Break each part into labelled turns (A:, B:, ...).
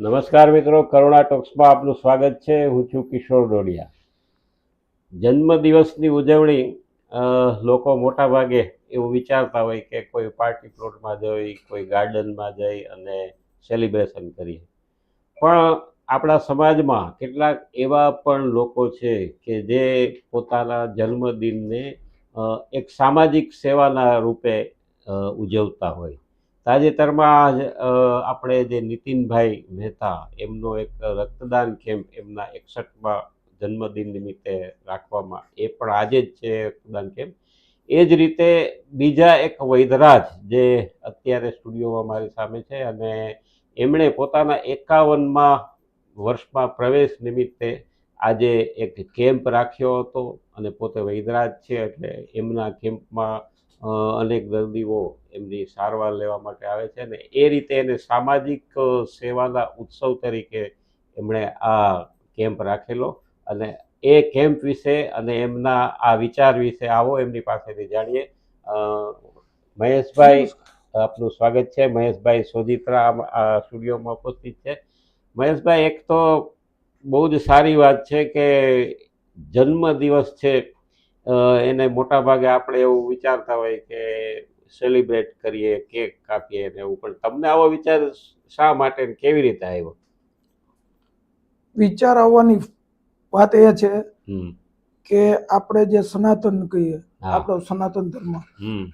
A: નમસ્કાર મિત્રો, કરુણા ટોક્સમાં આપનું સ્વાગત છે. હું છું કિશોર ડોડિયા. જન્મદિવસની ઉજવણી લોકો મોટા ભાગે એવું વિચારતા હોય કે કોઈ પાર્ટી પ્લોટમાં જઈ, કોઈ ગાર્ડનમાં જઈ અને સેલિબ્રેશન કરીએ. પણ આપણા સમાજમાં કેટલાક એવા પણ લોકો છે કે જે પોતાના જન્મદિનને એક સામાજિક સેવાના રૂપે ઉજવતા હોય. તાજેતરમાં જ આપણે જે નીતિનભાઈ મહેતા, એમનો એક રક્તદાન કેમ્પ એમના એકસઠમાં જન્મદિન નિમિત્તે રાખવામાં, એ પણ આજે જ છે રક્તદાન કેમ્પ. એ જ રીતે બીજા એક વૈદરાજ જે અત્યારે સ્ટુડિયોમાં મારી સામે છે અને એમણે પોતાના એકાવનમાં વર્ષમાં પ્રવેશ નિમિત્તે આજે એક કેમ્પ રાખ્યો હતો અને પોતે વૈદરાજ છે એટલે એમના કેમ્પમાં અનેક દર્દીઓ એમની સારવાર લેવા માટે આવે છે અને એ રીતે એને સામાજિક સેવાના ઉત્સવ તરીકે એમણે આ કેમ્પ રાખેલો અને એ કેમ્પ વિશે અને એમના આ વિચાર વિશે આવો એમની પાસેથી જાણીએ. મહેશભાઈ આપનું સ્વાગત છે. મહેશભાઈ સોજિત્રા આમ આ સ્ટુડિયોમાં ઉપસ્થિત છે. મહેશભાઈ એક તો બહુ જ સારી વાત છે કે જન્મ દિવસ છે એને મોટા ભાગે આપણે એવું વિચારતા હોય કે સેલિબ્રેટ કરીએ કેક કાપીએ ને એવું. પણ તમને આવો વિચાર શા માટે કેવી રીતે આવ્યો?
B: વિચાર આવવાની વાત એ છે કે આપણે જે સનાતન કહીએ આપણો સનાતન ધર્મ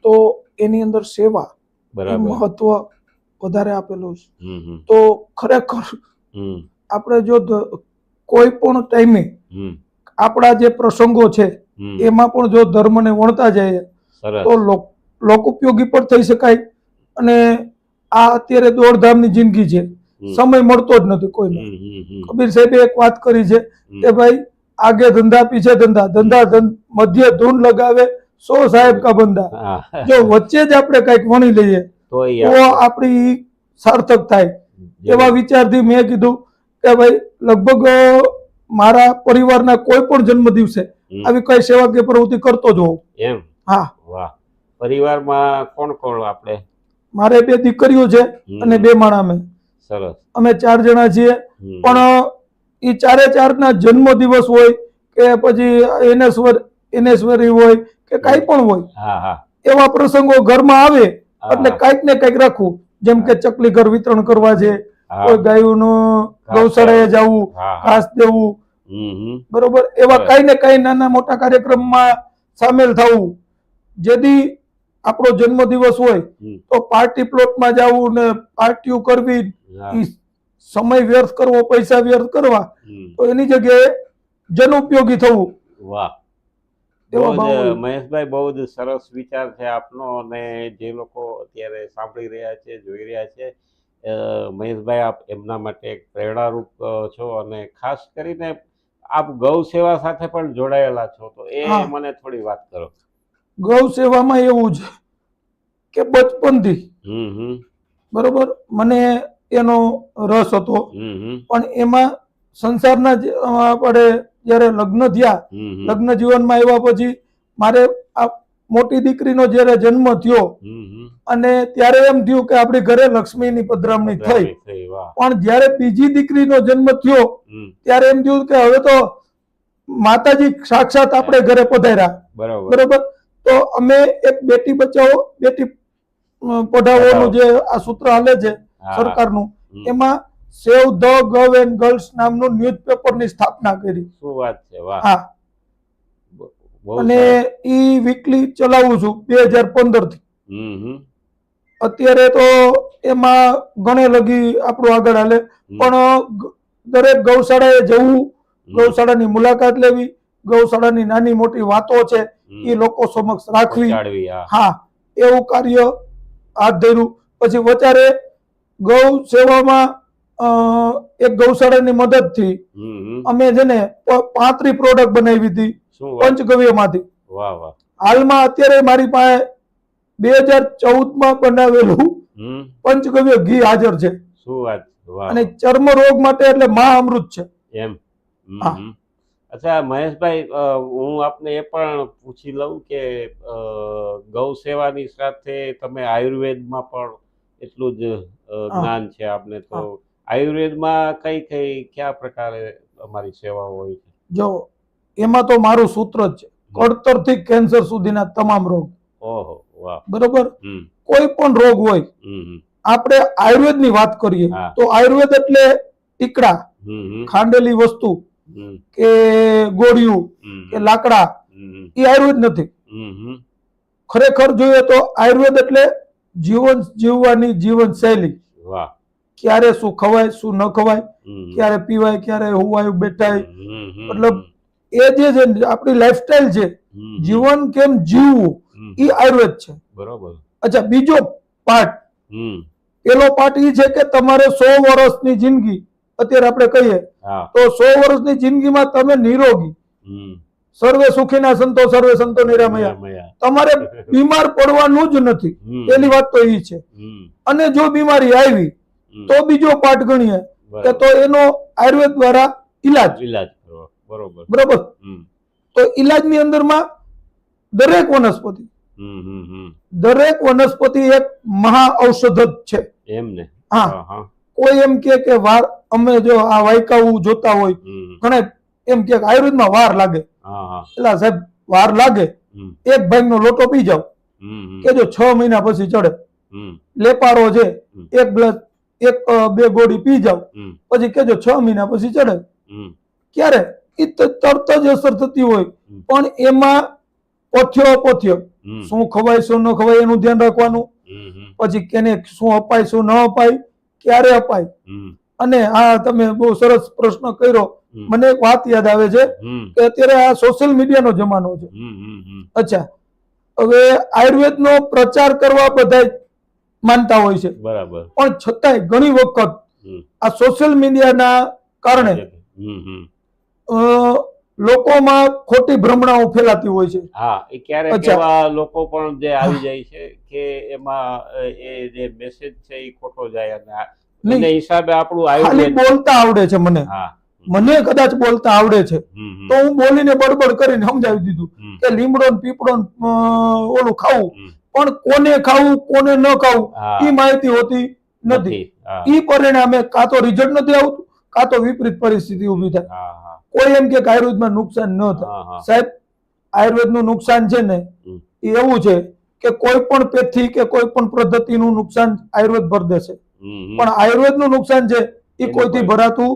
B: તો એની અંદર સેવા મહત્વ વધારે આપેલું છે. તો ખરેખર આપણે જો કોઈ પણ ટાઈમે આપણા જે પ્રસંગો છે એમાં પણ જો ધર્મને વણતા જાય તો લોક લોક ઉપયોગી પણ થઈ શકાય અને આ અત્યારે દોડધામની જિંદગી છે. સમય મળતો જ નથી કોઈને. કબીર સાહેબે એક વાત કરી છે કે ભાઈ આગે ધંધા પીછે ધંધા. ધંધા મધ્ય ધૂન લગાવે સો સાહેબ કા બંદા
A: હા.
B: જો વચ્ચે જ આપણે કંઈક વણી લઈએ
A: તો આપણે
B: સાર્થક થાય. એવા વિચારથી મેં કીધું કે ભાઈ લગભગ મારા પરિવારના કોઈ પણ જન્મ દિવસે આવી કઈ સેવાકીય પ્રવૃત્તિ કરતો જ હોઉં.
A: એમ?
B: હા.
A: વાહ. પરિવારમાં કોણ કોણ આપણે?
B: મારે બે દીકરીઓ છે અને બે માણા અમે.
A: સરસ.
B: અમે ચાર જણા છીએ. પણ એ ચારે ચારના જન્મ દિવસ હોય કે પછી એનેશ્વર એનેશ્વરી હોય કે કાંઈ પણ હોય. એવા પ્રસંગો ઘરમાં આવે એટલે કાંઈક ને કાંઈક રાખવું. જેમ કે ચકલી ઘર વિતરણ કરવા છે. કોઈ ગાયોનું ગૌશાળાએ જવું ઘાસ દેવું બરોબર? એવા કઈ ને કઈ નાના મોટા કાર્યક્રમમાં સામેલ થવું. જેથી આપણો જન્મ દિવસ
A: હોય
B: તો પાર્ટી પ્લોટમાં જવું ને પાર્ટીઓ કરવી સમય વ્યર્થ કરવો પૈસા વ્યર્થ કરવા તો એની જગ્યાએ જન ઉપયોગી થવું.
A: વાહ. મહેશભાઈ બહુ જ સરસ વિચાર છે આપનો અને જે લોકો અત્યારે સાંભળી રહ્યા છે જોઈ રહ્યા છે મહેશભાઈ આપ એમના માટે એક પ્રેરણારૂપ છો અને ખાસ કરીને આપ ગૌ સેવા સાથે પણ જોડાયેલા છો તો એ મને થોડી વાત કરો.
B: ગૌ સેવામાં એવું છે કે બચપનથી બરોબર મને એનો રસ હતો. પણ એમાં સંસારના આપણે જ્યારે લગ્ન થયા લગ્ન જીવનમાં આવ્યા પછી મારે આ મોટી દીકરીનો જયારે જન્મ થયો અને ત્યારે એમ થયું કે આપણી ઘરે લક્ષ્મીની પધરામણી થઈ. પણ જયારે બીજી દીકરીનો જન્મ થયો ત્યારે એમ થયું કે હવે તો માતાજી સાક્ષાત આપણે ઘરે પધાર્યા.
A: બરોબર.
B: તો અમે એક બેટી બચાવો બેટી પઢાવવાનું જે આ સૂત્ર હાલે છે. સરકારનું એમાં સેવ ધ ગર્વ એન્ડ ગર્લ્સ નામનું ન્યૂઝપેપરની સ્થાપના કરી.
A: શું વાત છે વાહ.
B: હા. અને
A: એ
B: ઈ વીકલી ચલાવું છું બે હજાર
A: પંદરથી.
B: અત્યારે તો એમાં ગણે લગી આપણું આગળ હાલે. પણ દરેક દરેક ગૌશાળાએ જવું ગૌશાળાની મુલાકાત લેવી ગૌશાળાની નાની મોટી વાતો છે એ લોકો સમક્ષ રાખવી.
A: હા.
B: એવું કાર્ય હાથ ધર્યું. પછી વચારે ગૌ સેવામાં એક ગૌશાળાની મદદથી. અમે છે ને પાંત્રી પ્રોડક્ટ બનાવી હતી. પંચગવ્યમાંથી.
A: વાહ વાહ.
B: હાલમાં અત્યારે મારી પાસે બે હજાર ચૌદમાં બનાવેલું પંચગવ્ય ઘી હાજર છે.
A: શું વાત?
B: અને ચર્મ રોગ માટે એટલે મહા અમૃત છે.
A: એમ. અચ્છા મહેશભાઈ હું આપને એ પણ પૂછી લઉં કે ગૌ સેવાની સાથે તમે આયુર્વેદમાં પણ એટલું જ જ્ઞાન છે આપને તો આયુર્વેદમાં કઈ કઈ કયા પ્રકારે અમારી સેવાઓ હોય છે?
B: જો એમાં તો મારું સૂત્ર જ છે. કળતરથી કેન્સર સુધીના તમામ રોગ. બરોબર? કોઈ પણ રોગ હોય આપણે આયુર્વેદની વાત કરીએ. તો આયુર્વેદ એટલે ટીકડા ખાંડેલી વસ્તુ કે ગોળિયું કે લાકડા એ આયુર્વેદ નથી. ખરેખર જોઈએ તો આયુર્વેદ એટલે જીવન જીવવાની જીવન શૈલી ક્યારે શું ખવાય શું ન ખવાય ક્યારે પીવાય ક્યારે હોવાય બેઠાય. મતલબ એ જે છે આપણી લાઈફસ્ટાઈલ છે જીવન કેમ જીવવું એ આયુર્વેદ છે.
A: બરોબર.
B: અચ્છા બીજો પાર્ટ પેલો પાર્ટ એ છે કે તમારે સો વર્ષની જિંદગી અત્યારે આપણે કહીએ તો સો વર્ષની જિંદગીમાં તમે નિરોગી.
A: સર્વે
B: સર્વે સુખીના સંતો સર્વે સંતો નિરામયા. તમારે બીમાર પડવાનું જ નથી. પેલી વાત તો એ છે. અને જો બીમારી આવી તો બીજો પાર્ટ ગણીએ કે તો એનો આયુર્વેદ દ્વારા ઈલાજ.
A: ઈલાજ. બરોબર.
B: બરોબર? તો ઇલાજની અંદરમાં દરેક વનસ્પતિ દરેક વનસ્પતિ એક મહા ઔષધ જ છે
A: એમને
B: હા કોઈ એમ કે કે વાર અમે જો આ વાયકાઓ જોતા હોય ઘણા એમ કે આયુર્વેદમાં વાર લાગે. એટલે સાહેબ વાર લાગે. એક ભાગનો લોટો પી જાવ કે જો છ મહિના પછી ચડે. લેપારો છે એક ગ્લાસ એક બે ગોળી પી જાવ પછી કેજો છ મહિના પછી ચડે. ક્યારે? એ તરત જ અસર થતી હોય. પણ એમાં પથ્યો અપથ્ય શું ખવાય શું ન ખવાય એનું ધ્યાન રાખવાનું. પછી કેને શું અપાય શું ન અપાય ક્યારે અપાય. અને આ તમે બહુ સરસ પ્રશ્ન કર્યો. મને એક વાત યાદ આવે છે કે અત્યારે આ સોશિયલ મીડિયાનો જમાનો છે. અચ્છા. હવે આયુર્વેદનો પ્રચાર કરવા બધા માનતા હોય છે.
A: બરાબર.
B: પણ છતાંય ઘણી વખત આ સોશિયલ મીડિયાના કારણે લોકોમાં ખોટી ભ્રમણાઓ ફેલાતી હોય છે.
A: હા એ ક્યારેક એવા લોકો પણ જે આવી જાય છે કે એમાં એ જે મેસેજ છે એ ખોટો જાય અને હિસાબે આપણું
B: ખાલી બોલતા આવડે છે મને. મને કદાચ બોલતા આવડે છે. તો હું બોલીને બડબડ કરીને સમજાવી દીધું કે લીમડો પીપળો ઓલું ખાવું. પણ કોને ખાવું કોને ન ખાવું એ માહિતી હોતી નથી.
A: એ
B: ઈ પરિણામે કાં તો રિઝલ્ટ નથી આવતું કાં તો વિપરીત પરિસ્થિતિ ઊભી થાય. કોઈ એમ કે આયુર્વેદમાં નુકસાન ન થાય. સાહેબ આયુર્વેદનું નુકસાન છે ને એ એવું છે કે કોઈ પણ પેથી કે કોઈ પણ પદ્ધતિનું નુકસાન આયુર્વેદ ભર દેશે. પણ આયુર્વેદનું નુકસાન છે એ કોઈથી ભરાતું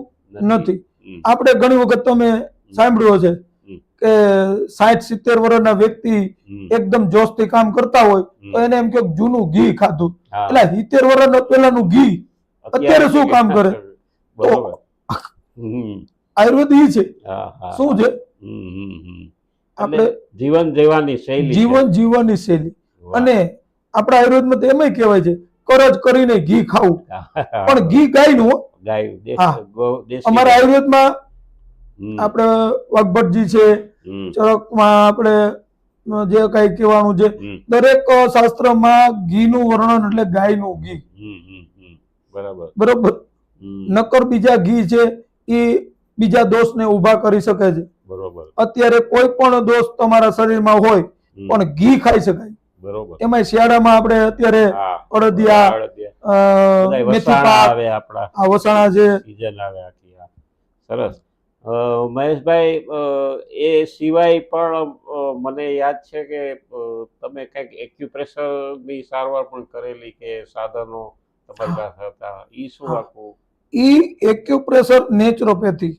B: નથી. આપણે ઘણી વખત તમે સાંભળ્યું છે કે સાઠ સિત્તેર વર્ષના વ્યક્તિ. એકદમ જોશથી કામ કરતા હોય તો એને એમ કે જૂનું ઘી ખાધું. એટલે સિત્તેર વર્ષ પહેલાનું ઘી અત્યારે શું કામ કરે? આયુર્વેદ ઈ છે શું છે. આપણે
A: જીવન જીવવાની શૈલી
B: જીવન જીવવાની શૈલી અને આપણા આયુર્વેદમાં તો એમય કહેવાય છે કરજ કરીને ઘી ખાવું પણ ઘી ગાયનું
A: ગાય
B: અમારા આયુર્વેદમાં આપણે વાઘભટજી છે. ચરકમાં આપણે જે કઈ કહેવાનું છે. દરેક શાસ્ત્રમાં ઘીનું વર્ણન એટલે ગાયનું ઘી
A: હમ. હમ. હમ. બરાબર
B: બરોબર. નકર બીજા ઘી છે એ બીજા દોષને ઊભા કરી શકે છે.
A: બરોબર.
B: અત્યારે કોઈ પણ દોષ તમારા શરીરમાં હોય પણ ઘી ખાઈ શકાય.
A: બરોબર.
B: એમાં શિયાળામાં આપણે અત્યારે અડદિયા, મેથી પાક
A: આવે આપણા.
B: આ વસાણા છે.
A: સિઝન આવે આખી સરસ. મહેશભાઈ એ સિવાય પણ મને યાદ છે કે તમે કંઈક એક્યુપ્રેશરની સારવાર પણ કરેલી કે સાધનો તમારી પાસે હતા? ઈ શું. આખું?
B: ઈ એક્યુપ્રેશર નેચરોપેથી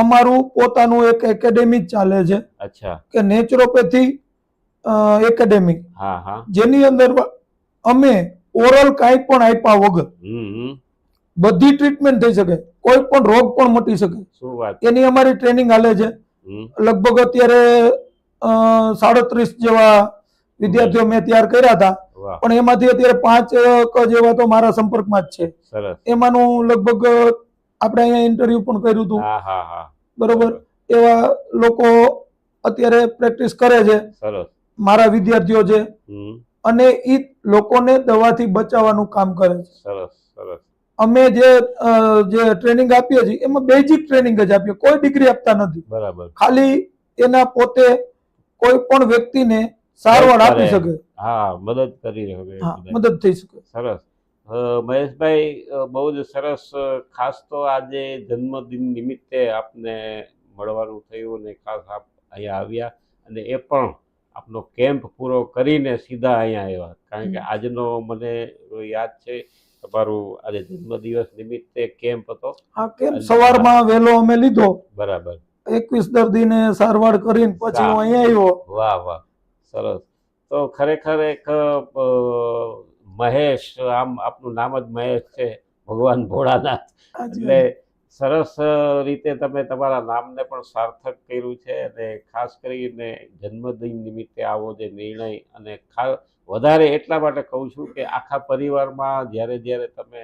B: અમારું પોતાનું એક એકેડેમી ચાલે છે
A: અચ્છા.
B: કે નેચરોપેથી એકેડેમી જેની અંદર અમે ઓરલ કાંઈ પણ આપ્યા વગર બધી ટ્રીટમેન્ટ થઈ શકે. કોઈ પણ રોગ પણ મટી શકે. એની અમારી ટ્રેનિંગ હાલે છે. લગભગ અત્યારે સાડત્રીસ જેવા વિદ્યાર્થીઓ મેં તૈયાર કર્યા હતા. પણ એમાંથી અત્યારે પાંચ જેવા તો મારા સંપર્કમાં જ છે. એમાંનું લગભગ આપણે અહીંયા ઇન્ટરવ્યુ પણ કર્યું હતું. બરોબર? એવા લોકો અત્યારે પ્રેક્ટિસ કરે છે. મારા વિદ્યાર્થીઓ છે. અને એ લોકોને દવાથી બચાવવાનું કામ કરે છે.
A: સરસ સરસ.
B: અમે જે જે ટ્રેનિંગ આપીએ છીએ એમાં બેઝિક ટ્રેનિંગ જ આપીએ. કોઈ ડિગ્રી આપતા નથી.
A: બરાબર.
B: ખાલી એના પોતે કોઈ પણ વ્યક્તિને સારવાર આપી શકે.
A: હા મદદ કરી
B: મદદ થઈ શકે.
A: સરસ. મહેશભાઈ બહુ જ સરસ ખાસ તો આજે જન્મદિન નિમિત્તે આપને મળવાનું થયું અને ખાસ આપ અહીંયા આવ્યા અને એ પણ આપનો કેમ્પ પૂરો કરીને સીધા અહીંયા આવ્યા. કારણ કે આજનો મને યાદ છે તમારું આજે જન્મદિવસ નિમિત્તે કેમ્પ હતો.
B: હા કેમ સવારમાં વહેલો અમે લીધો.
A: બરાબર.
B: એકવીસ દર્દીને સારવાર કરીને પછી હું અહીંયા આવ્યો.
A: વાહ વાહ. સરસ. તો ખરેખર એક મહેશ આમ આપનું નામ જ મહેશ છે ભગવાન ભોળાનાથ. એટલે સરસ રીતે તમે તમારા નામને પણ સાર્થક કર્યું છે અને ખાસ કરીને જન્મદિન નિમિત્તે આવો જે નિર્ણય અને ખા વધારે એટલા માટે કહું છું કે આખા પરિવારમાં જ્યારે જ્યારે તમે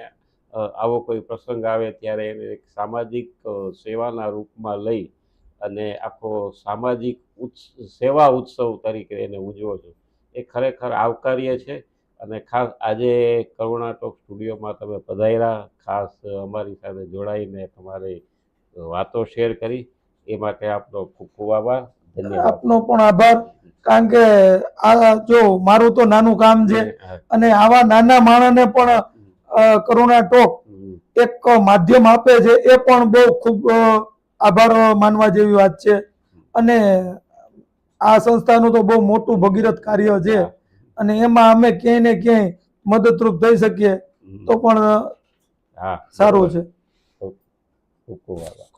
A: આવો કોઈ પ્રસંગ આવે ત્યારે એને એક સામાજિક સેવાના રૂપમાં લઈ અને આખો સામાજિક ઉત્સ સેવા ઉત્સવ તરીકે એને ઉજવો છો. એ ખરેખર આવકાર્ય છે. અને ખાસ આજે કરુણા ટોક સ્ટુડિયોમાં તમે પધાર્યા. ખાસ અમારી સાથે જોડાઈને તમારી વાતો શેર કરી. એ માટે આપનો ખૂબ ખૂબ આભાર. ધન્યવાદ.
B: આપનો પણ આભાર. કારણ કે આ જો મારું તો નાનું કામ છે અને આવા નાના માણસને પણ કરુણા ટોક એક માધ્યમ આપે છે એ પણ બહુ ખૂબ આભાર માનવા જેવી વાત છે. અને આ સંસ્થાનું તો બહુ મોટું ભગીરથ કાર્ય છે. અને એમાં અમે ક્યાંય ને ક્યાંય મદદરૂપ થઈ શકીએ તો પણ
A: હા
B: સારું છે.
A: ખૂબ ખૂબ આભાર